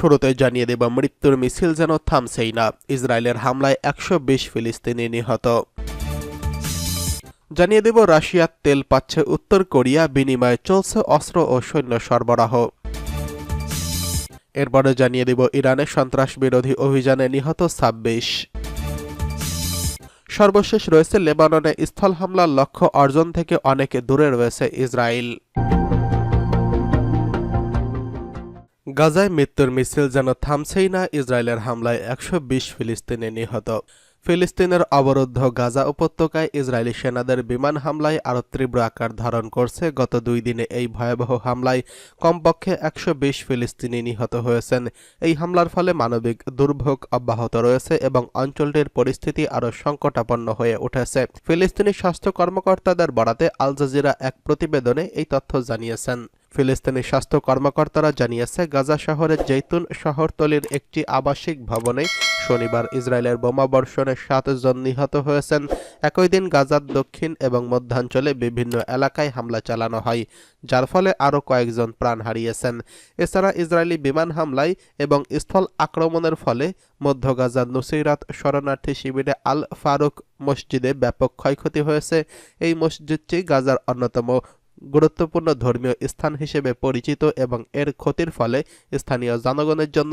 শুরুতে জানিয়ে দেব মৃত্যুর মিছিল যেন থামছেই না। ইসরায়েলের হামলায় একশো বিশ ফিলিস্তিনি নিহত। জানিয়ে দেব রাশিয়ার তেল পাচ্ছে উত্তর কোরিয়া, বিনিময়ে চলছে অস্ত্র ও সৈন্য সরবরাহ। এরপরে জানিয়ে দেব ইরানের সন্ত্রাস বিরোধী অভিযানে নিহত ছাব্বিশ। সর্বশেষ রয়েছে লেবাননে স্থল হামলার লক্ষ্য অর্জন থেকে অনেক দূরে রয়েছে ইসরায়েল। গাজায় মৃত্যুর মিছিল যেন থামছেই না, ইসরায়েলের হামলায় একশো বিশ ফিলিস্তিনি নিহত। ফিলিস্তিনের অবরুদ্ধ গাজা উপত্যকায় ইসরায়েলি সেনাদের বিমান হামলায় আরও তীব্র আকার ধারণ করছে। গত দুই দিনে এই ভয়াবহ হামলায় কমপক্ষে একশো বিশ ফিলিস্তিনি নিহত হয়েছেন। এই হামলার ফলে মানবিক দুর্ভোগ অব্যাহত রয়েছে এবং অঞ্চলটির পরিস্থিতি আরও সংকটাপন্ন হয়ে উঠেছে। ফিলিস্তিনি স্বাস্থ্য কর্মকর্তাদের বরাতে আল জাজিরা এক প্রতিবেদনে এই তথ্য জানিয়েছেন। ফিলিস্তিনি স্বাস্থ্য কর্মকর্তারা জানিয়েছে, গাজা শহরের জৈতুন শহরতলির একটি আবাসিক ভবনে শনিবার ইসরায়েলের বোমাবর্ষণে সাতজন নিহত হয়েছেন। একই দিন গাজার দক্ষিণ এবং মধ্যাঞ্চলে বিভিন্ন এলাকায় হামলা চালানো হয়, যার ফলে আরও কয়েকজন প্রাণ হারিয়েছেন। এছাড়া ইসরায়েলি বিমান হামলায় এবং স্থল আক্রমণের ফলে মধ্য গাজার নুসিরাত শরণার্থী শিবিরে আল ফারুক মসজিদে ব্যাপক ক্ষয়ক্ষতি হয়েছে। এই মসজিদটি গাজার অন্যতম গুরুত্বপূর্ণ ধর্মীয় স্থান হিসেবে পরিচিত এবং এর ক্ষতির ফলে স্থানীয় জনগণের জন্য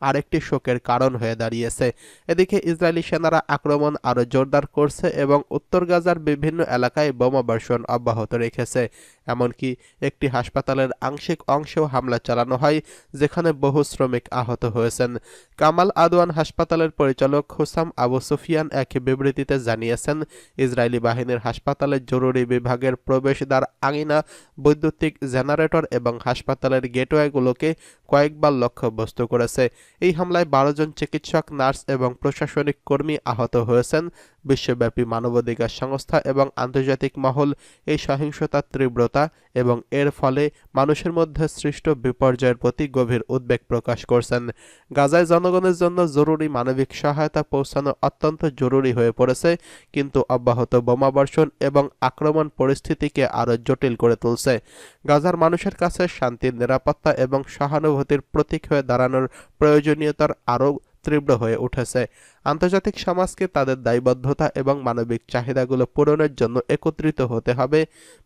আরেকটি শোকের কারণ হয়ে দাঁড়িয়েছে। এদিকে ইসরায়েলি সেনারা আক্রমণ আরও জোরদার করছে এবং উত্তর গাজার বিভিন্ন এলাকায় বোমাবর্ষণ অব্যাহত রেখেছে। এমনকি একটি হাসপাতালের আংশিক অংশেও হামলা চালানো হয়, যেখানে বহু শ্রমিক আহত হয়েছেন। কামাল আদওয়ান হাসপাতালের পরিচালক হুসাম আবু সুফিয়ান এক বিবৃতিতে জানিয়েছেন, ইসরায়েলি বাহিনীর হাসপাতালের জরুরি বিভাগের প্রবেশদ্বার আঙিনা, বৈদ্যুতিক জেনারেটর এবং হাসপাতালের গেটওয়েগুলোকে কয়েকবার লক্ষ্যবস্তু করেছে। এই হামলায় বারো জন চিকিৎসক, নার্স এবং প্রশাসনিক কর্মী আহত হয়েছেন। বিশ্বব্যাপী মানবাধিকার সংস্থা এবং আন্তর্জাতিক মহল এই সহিংসতার তীব্রতা এবং এর ফলে মানুষের মধ্যে সৃষ্ট বিপর্যয়ের প্রতি গভীর উদ্বেগ প্রকাশ করছেন। গাজায় জনগণের জন্য জরুরি মানবিক সহায়তা পৌঁছানো অত্যন্ত জরুরি হয়ে পড়েছে, কিন্তু অব্যাহত বোমাবর্ষণ এবং আক্রমণ পরিস্থিতিকে আরও জটিল করে তুলছে। গাজার মানুষের কাছে শান্তির নিরাপত্তা এবং সহানুভূতির প্রতীক হয়ে দাঁড়ানোর প্রয়োজনীয়তার আরও তীব্র হয়ে উঠেছে। আন্তর্জাতিক সমাজকে তাদের দায়বদ্ধতা এবং মানবিক চাহিদাগুলো পূরণের জন্য একত্রিত হতে হবে।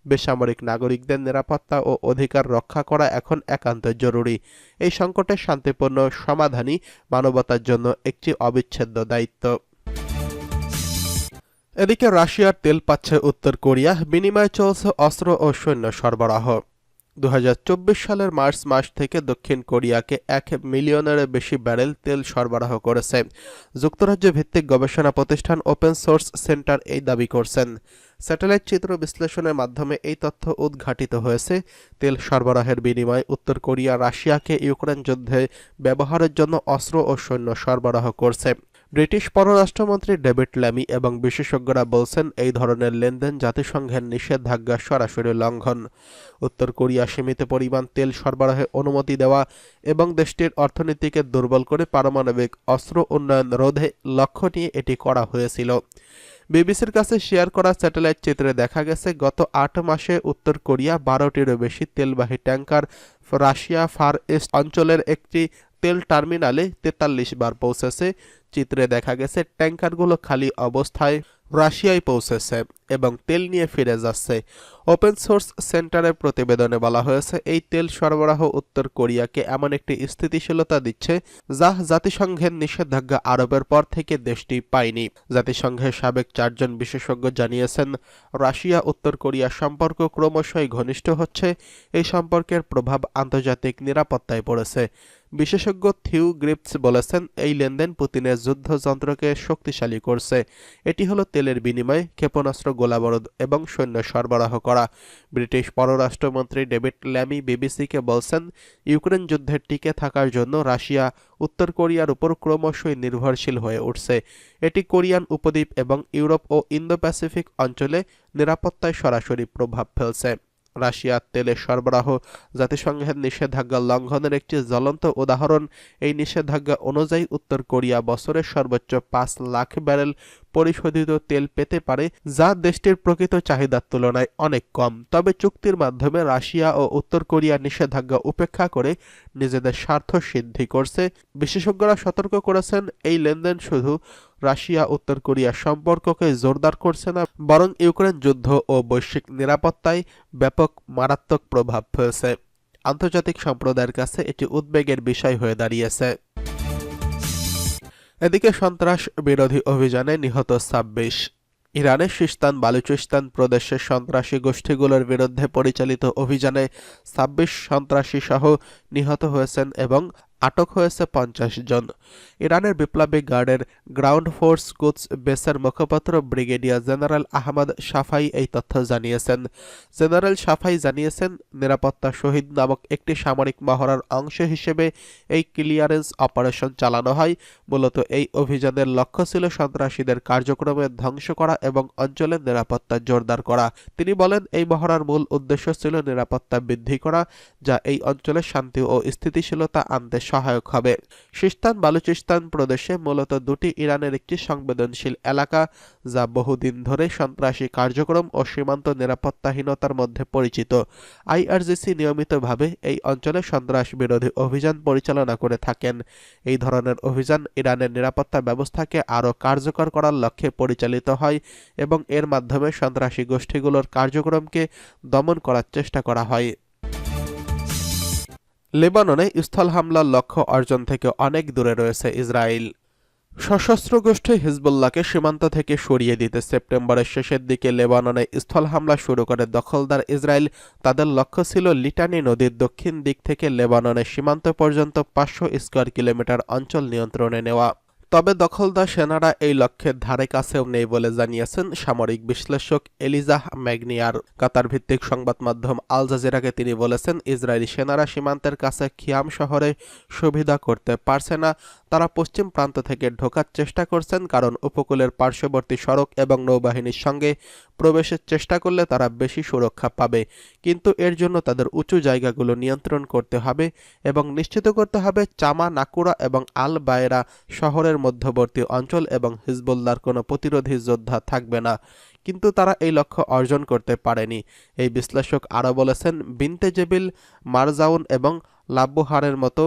বেসামরিক নাগরিকদের নিরাপত্তা ও অধিকার রক্ষা করা এখন একান্ত জরুরি। এই সংকটের শান্তিপূর্ণ সমাধানই মানবতার জন্য একটি অবিচ্ছেদ্য দায়িত্ব। এদিকে রাশিয়ার তেল পাচ্ছে উত্তর কোরিয়া। বিনিময়ে চলছে অস্ত্র ও সৈন্য সরবরাহ। দু হাজার চব্বিশ সালের মার্চ মাস থেকে দক্ষিণ কোরিয়াকে এক মিলিয়নের বেশি ব্যারেল তেল সরবরাহ করেছে। যুক্তরাজ্য ভিত্তিক গবেষণা প্রতিষ্ঠান ওপেন সোর্স সেন্টার এই দাবি করছেন। স্যাটেলাইট চিত্র বিশ্লেষণের মাধ্যমে এই তথ্য উদ্ঘাটিত হয়েছে। তেল সরবরাহের বিনিময়ে উত্তর কোরিয়া রাশিয়াকে ইউক্রেন যুদ্ধে ব্যবহারের জন্য অস্ত্র ও সৈন্য সরবরাহ করছে। ব্রিটিশ পররাষ্ট্রমন্ত্রী ডেভিড ল্যামি এবং বিশেষজ্ঞরা বলছেন, এই ধরনের লেনদেন জাতিসংঘের নিষেধাজ্ঞা সরাসরি লঙ্ঘন। উত্তর কোরিয়া সীমিত পরিমাণ তেল সরবরাহে অনুমতি দেওয়া এবং দেশটির অর্থনীতিকে দুর্বল করে পারমাণবিক অস্ত্র উন্নয়ন রোধে লক্ষ্য নিয়ে এটি করা হয়েছিল। বিবিসির কাছে শেয়ার করা স্যাটেলাইট চিত্রে দেখা গেছে, গত আট মাসে উত্তর কোরিয়া বারোটিরও বেশি তেলবাহী ট্যাঙ্কার রাশিয়া ফার ইস্ট অঞ্চলের একটি তেল টার্মিনালে তেতাল্লিশ বার পৌঁছেছে। চিত্রে দেখা গেছে ট্যাঙ্কারগুলো খালি অবস্থায় রাশিয়ায় পৌঁছেছে এবং তেল নিয়ে ফিরে যাচ্ছে। ওপেন সোর্স সেন্টারের প্রতিবেদনে বলা হয়েছে, এই তেল সরবরাহ উত্তর কোরিয়াকে এমন একটি স্থিতিশীলতা দিচ্ছে যা জাতিসংঘের নিষেধাজ্ঞা আরোপের পর থেকে দেশটি পায়নি। জাতিসংঘের সাবেক চারজন বিশেষজ্ঞ জানিয়েছেন, রাশিয়া উত্তর কোরিয়া সম্পর্ক ক্রমশই ঘনিষ্ঠ হচ্ছে এই সম্পর্কের প্রভাব আন্তর্জাতিক নিরাপত্তায় পড়েছে। বিশেষজ্ঞ থিউ গ্রিপস বলেছেন, এই লেনদেন পুতিনের যুদ্ধযন্ত্রকে শক্তিশালী করছে। এটি হলো তেলের বিনিময়ে ক্ষেপণাস্ত্র গোলাবরোধ এবং সৈন্য সরবরাহ করা। ব্রিটিশ পররাষ্ট্রমন্ত্রী ডেভিড ল্যামি বিবিসিকে বলছেন, ইউক্রেন যুদ্ধের টিকে থাকার জন্য রাশিয়া উত্তর কোরিয়ার উপর ক্রমশই নির্ভরশীল হয়ে উঠছে। এটি কোরিয়ান উপদ্বীপ এবং ইউরোপ ও ইন্দো প্যাসিফিক অঞ্চলে নিরাপত্তায় সরাসরি প্রভাব ফেলছে। রাশিয়ার তেলের সরবরাহ, জাতিসংঘের নিষেধাজ্ঞা লঙ্ঘনের একটি জ্বলন্ত উদাহরণ। এই নিষেধাজ্ঞা অনুযায়ী উত্তর কোরিয়া বছরের সর্বোচ্চ পাঁচ লাখ ব্যারেল পরিশোধিত তেল পেতে পারে, যা দেশটির প্রকৃত চাহিদার তুলনায় অনেক কম। তবে চুক্তির মাধ্যমে রাশিয়া ও উত্তর কোরিয়া নিষেধাজ্ঞা উপেক্ষা করে নিজেদের স্বার্থ সিদ্ধি করছে। বিশেষজ্ঞরা সতর্ক করেছেন, এই লেনদেন শুধু রাশিয়া, উত্তর কোরিয়ার সম্পর্ককে জোরদার করছে না, বরং ইউক্রেন যুদ্ধ ও বৈশ্বিক নিরাপত্তায় ব্যাপক মারাত্মক প্রভাব ফেলছে। আন্তর্জাতিক সম্প্রদায়ের কাছে এটি উদ্বেগের বিষয় হয়ে দাঁড়িয়েছে। এদিকে সন্ত্রাস বিরোধী অভিযানে নিহত ছাব্বিশ। ইরানের সিস্তান বালুচিস্তান প্রদেশের সন্ত্রাসী গোষ্ঠীগুলোর বিরুদ্ধে পরিচালিত অভিযানে ছাব্বিশ সন্ত্রাসী সহ নিহত হয়েছেন এবং আটক হয়েছে পঞ্চাশ জন। ইরানের বিপ্লবী গার্ডের গ্রাউন্ড ফোর্স কুচ বেসের মুখপাত্র ব্রিগেডিয়ার জেনারেল আহমদ সাফাই এই তথ্য জানিয়েছেন। জেনারেল সাফাই জানিয়েছেন, নিরাপত্তা শহীদ নামক একটি সামরিক মহড়ার অংশ হিসেবে এই ক্লিয়ারেন্স অপারেশন চালানো হয়। মূলত এই অভিযানের লক্ষ্য ছিল সন্ত্রাসীদের কার্যক্রমে ধ্বংস করা এবং অঞ্চলের নিরাপত্তা জোরদার করা। তিনি বলেন, এই মহড়ার মূল উদ্দেশ্য ছিল নিরাপত্তা বৃদ্ধি করা, যা এই অঞ্চলের শান্তি ও স্থিতিশীলতা আনতে সহায়ক হবে। সিস্তান বালুচিস্তান প্রদেশে মূলত দুটি ইরানের একটি সংবেদনশীল এলাকা, যা বহুদিন ধরে সন্ত্রাসী কার্যক্রম ও সীমান্ত নিরাপত্তাহীনতার মধ্যে পরিচিত। আইআরজিসি নিয়মিতভাবে এই অঞ্চলে সন্ত্রাস বিরোধী অভিযান পরিচালনা করে থাকেন। এই ধরনের অভিযান ইরানের নিরাপত্তা ব্যবস্থাকে আরও কার্যকর করার লক্ষ্যে পরিচালিত হয় এবং এর মাধ্যমে সন্ত্রাসী গোষ্ঠীগুলোর কার্যক্রমকে দমন করার চেষ্টা করা হয়। লেবাননে স্থল হামলার লক্ষ্য অর্জন থেকে অনেক দূরে রয়েছে ইসরায়েল। সশস্ত্র গোষ্ঠী হিজবুল্লাহকে সীমান্ত থেকে সরিয়ে দিতে সেপ্টেম্বরের শেষের দিকে লেবাননে স্থল হামলা শুরু করে। দখলদার ইসরায়েল তাদের লক্ষ্য ছিল লিটানি নদীর দক্ষিণ দিক থেকে লেবাননের সীমান্ত পর্যন্ত পাঁচশো স্কোয়ার কিলোমিটার অঞ্চল নিয়ন্ত্রণে নেওয়া। তবে দখলদার সেনারা এই লক্ষ্যের ধারে কাছেও নেই বলে জানিয়েছেন সামরিক বিশ্লেষক এলিজাহ ম্যাগনিয়ার। কাতার ভিত্তিক সংবাদ মাধ্যম আল জাজিরাকে তিনি বলেছেন, ইসরায়েলি সেনারা সীমান্তের কাছে খিয়াম শহরে সুবিধা করতে পারছে না। তারা পশ্চিম প্রান্ত থেকে ঢোকার চেষ্টা করছেন, কারণ উপকূলের পার্শ্ববর্তী সড়ক এবং নৌবাহিনীর সঙ্গে প্রবেশের চেষ্টা করলে তারা বেশি সুরক্ষা পাবে। কিন্তু এর জন্য তাদের উঁচু জায়গাগুলো নিয়ন্ত্রণ করতে হবে এবং নিশ্চিত করতে হবে চামা নাকুরা এবং আল বায়রা শহরের মধ্যবর্তী অঞ্চল এবং হিজবুল্লার কোনো প্রতিরোধী যোদ্ধা থাকবে না। কিন্তু তারা এই লক্ষ্য অর্জন করতে পারেনি। এই বিশ্লেষক আরও বলেছেন বিনতেজেবিল মারজাউন এবং লাব্বহারের মতো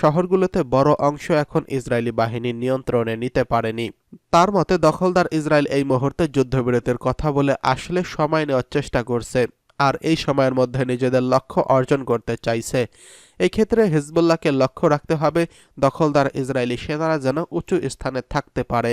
শহরগুলোতে বড় অংশ এখন ইসরায়েলি বাহিনীর নিয়ন্ত্রণে নিতে পারেনি। তার মতে, দখলদার ইসরায়েল এই মুহূর্তে যুদ্ধবিরতির কথা বলে আসলে সময় নেওয়ার চেষ্টা করছে আর এই সময়ের মধ্যে নিজেদের লক্ষ্য অর্জন করতে চাইছে। এক্ষেত্রে ক্ষেত্রে হিজবুল্লাহকে লক্ষ্য রাখতে হবে, দখলদার ইসরায়েলি সেনারা যেন উঁচু স্থানে থাকতে পারে।